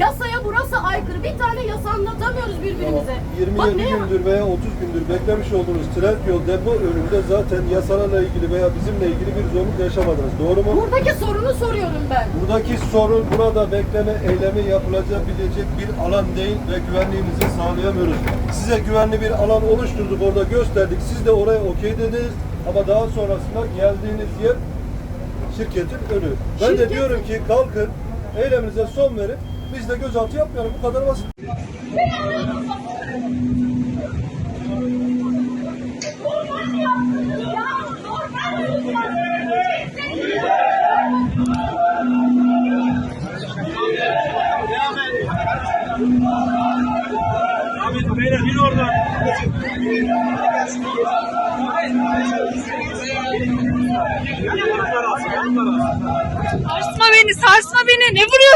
Yasaya burası aykırı. Bir tane yasa anlatamıyoruz birbirimize. Bak 27 ne ya- gündür veya 30 gündür beklemiş olduğunuz Trendyol depo önünde zaten yasalarla ilgili veya bizimle ilgili bir zorluk yaşamadınız. Doğru mu? Buradaki sorunu soruyorum ben. Buradaki sorun burada bekleme eylemi yapılabilecek bir alan değil ve güvenliğinizi sağlayamıyoruz. Size güvenli bir alan oluşturduk orada gösterdik. Siz de oraya okey dediniz ama daha sonrasında geldiğiniz yer şirketin önü. Ben de Şirketin- diyorum ki kalkın eyleminize son verin. Biz de gözaltı yapmayalım. Bu kadar basit. Sarsma beni, sarsma beni. Ne vuruyorsun